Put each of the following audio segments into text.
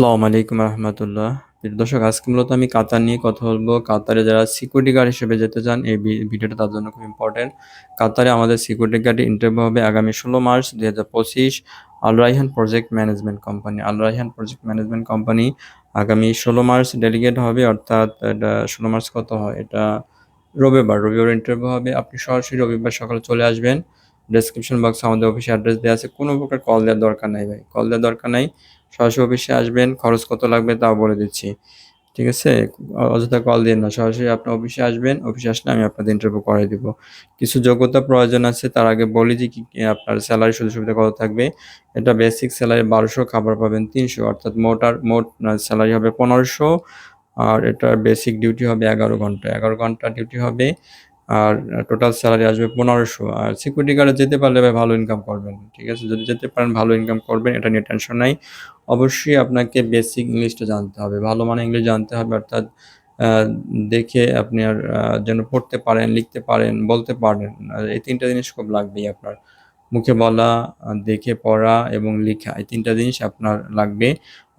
আসসালামু আলাইকুম রহমতুল্লাহ। দর্শক, আজকে মূলত আমি কাতার নিয়ে কথা বলব। কাতারে যারা সিকিউরিটি গার্ড হিসেবে যেতে চান, এই ভিডিওটা তার জন্য খুব ইম্পর্টেন্ট কাতারে আমাদের সিকিউরিটি গার্ডে ইন্টারভিউ হবে আগামী ষোলো মার্চ দুই হাজার পঁচিশ Al Raihan project management company Al Raihan project management company আগামী ষোলো মার্চ ডেলিগেট হবে, অর্থাৎ এটা ষোলো মার্চ কত হয়? এটা রবিবার। রবিবার ইন্টারভিউ হবে। আপনি সরাসরি রবিবার সকালে চলে আসবেন। ডেসক্রিপশন বক্সে আমাদের অফিসে অ্যাড্রেস দেওয়া আছে। কোনো প্রকার কল দেওয়ার দরকার নাই ভাই। কল দেওয়ার দরকার নাই। সরাসরি অফিসে আসবেন, খরচ কত লাগবে তাও বলে দিচ্ছি। ঠিক আছে? অযথা কল দিন না, সরাসরি আপনার অফিসে আসবেন, অফিসে আসলে আমি আপনাদের ইন্টারভিউ করাই দিব। কিছু যোগ্যতা প্রয়োজন আছে, তার আগে বলি যে কি কি আপনার স্যালারি সুযোগ সুবিধা কত থাকবে। এটা বেসিক স্যালারি বারোশো, খাবার পাবেন তিনশো, অর্থাৎ মোট আর মোট স্যালারি হবে পনেরোশো, আর এটার বেসিক ডিউটি হবে এগারো ঘণ্টা। এগারো ঘণ্টা ডিউটি হবে আর টোটাল স্যালারি আসবে পনেরোশো। আর সিকিউরিটি গার্ডে যেতে পারলে ভাই ভালো ইনকাম করবেন, ঠিক আছে? যদি যেতে পারেন, ভালো ইনকাম করবেন, এটা নিয়ে টেনশন নাই। অবশ্যই আপনাকে বেসিক ইংলিশটা জানতে হবে, ভালো মানে ইংলিশ জানতে হবে, অর্থাৎ দেখে আপনি আর যেন পড়তে পারেন, লিখতে পারেন, বলতে পারেন। এই তিনটা জিনিস খুব লাগবেই আপনার। মুখে বলা, দেখে পড়া এবং লেখা, এই তিনটা জিনিস আপনার লাগবে।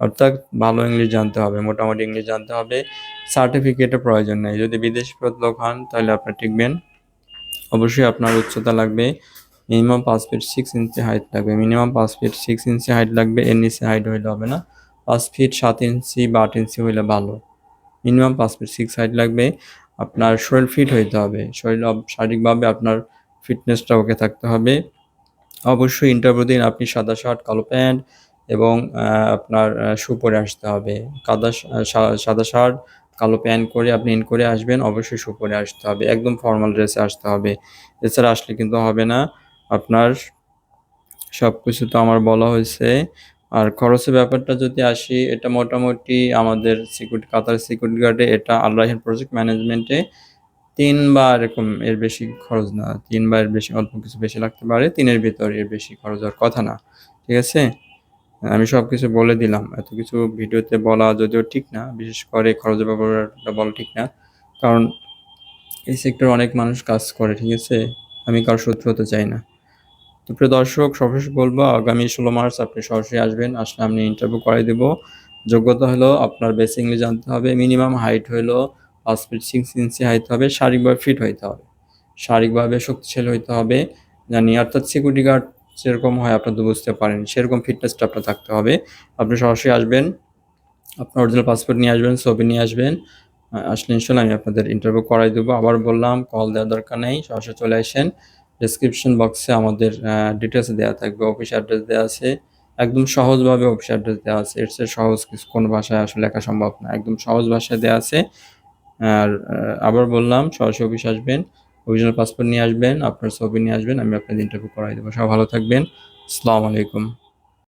অর্থাৎ ভালো ইংলিশ জানতে হবে, মোটামুটি ইংলিশ জানতে হবে। সার্টিফিকেটের প্রয়োজন নেই। যদি বিদেশি লোক হন, তাহলে আপনার টিকবেন। অবশ্যই আপনার উচ্চতা লাগবে। মিনিমাম পাঁচ ফিট সিক্স ইঞ্চি হাইট লাগবে। মিনিমাম পাঁচ ফিট সিক্স ইঞ্চি হাইট লাগবে, এর নিচে হাইট হইলে হবে না। পাঁচ ফিট সাত ইঞ্চি বা আট ইঞ্চি হইলে ভালো। মিনিমাম পাঁচ ফিট সিক্স হাইট লাগবে। আপনার শরীর ফিট হইতে হবে। শরীর শারীরিকভাবে আপনার ফিটনেসটা ওকে থাকতে হবে। অবশ্যই ইন্টারভিউ দিন। আপনি সাদা শার্ট, কালো প্যান্ট এবং আপনার শু পরে আসতে হবে। কাদা সাদা শার্ট, কালো প্যান্ট করে আপনি ইন করে আসবেন, অবশ্যই শু পরে আসতে হবে। একদম ফর্মাল ড্রেসে আসতে হবে। এছাড়া আসলে কিন্তু হবে না। আপনার সব কিছু তো আমার বলা হয়েছে। আর খরচের ব্যাপারটা যদি আসি, এটা মোটামুটি আমাদের সিকিউরিটি কাতার সিকিউরিটি গার্ডে এটা আল্লাহিন প্রজেক্ট ম্যানেজমেন্টে তিন বা এরকম এর বেশি খরচ না। তিন বা এর বেশি, অল্প কিছু বেশি লাগতে পারে। তিনের ভিতর এর বেশি খরচ হওয়ার কথা না। ঠিক আছে? আমি সব কিছু বলে দিলাম। এত কিছু ভিডিওতে বলা যদিও ঠিক না, বিশেষ করে খরচের ব্যাপারটা বলা ঠিক না। কারণ এই সেক্টর অনেক মানুষ কাজ করে, ঠিক আছে? আমি কারোর শত্রু হতে চাই না। তো প্রিয় দর্শক, সর্বশেষ বলব, আগামী ষোলো মার্চ আপনি সরাসরি আসবেন, আসলে আমি ইন্টারভিউ করাই দেবো। যোগ্যতা হলো আপনার বেসিক ইংলিশ জানতে হবে মিনিমাম হাইট হলো পাঁচ ফিট সিক্স ইঞ্চি হাইট হবে, শারীরিকভাবে ফিট হইতে হবে। শারীরিকভাবে শক্তিশালী হইতে হবে, জানি। অর্থাৎ সিকিউরিটি গার্ড যেরকম হয় আপনার তো বুঝতে পারেন। সেরকম ফিটনেসটা আপনার থাকতে হবে। আপনি সরাসরি আসবেন, আপনার অরিজিনাল পাসপোর্ট নিয়ে আসবেন, ছবি নিয়ে আসবেন আসলে ইনশাল্লাহ আমি আপনাদের ইন্টারভিউ করাই দেবো। আবার বললাম কল দেওয়ার দরকার নেই, সরাসরি চলে আসেন। ডেসক্রিপশন বক্সে আমাদের ডিটেলস দেওয়া থাকবে অফিস অ্যাড্রেস দেওয়া আছে। একদম সহজভাবে অফিস অ্যাড্রেস দেওয়া আছে। এর চেয়ে সহজ কিছু, কোনো ভাষায় আসলে লেখা সম্ভব না। একদম সহজ ভাষায় দেওয়া আছে। আর আবার বললাম, সরাসরি অফিস আসবেন। অরিজিনাল পাসপোর্ট নিয়ে আসবেন, আপনার ছবি নিয়ে আসবেন, আমি আপনাদের ইন্টারভিউ করাই দেবো। সব ভালো থাকবেন। আসসালামু আলাইকুম।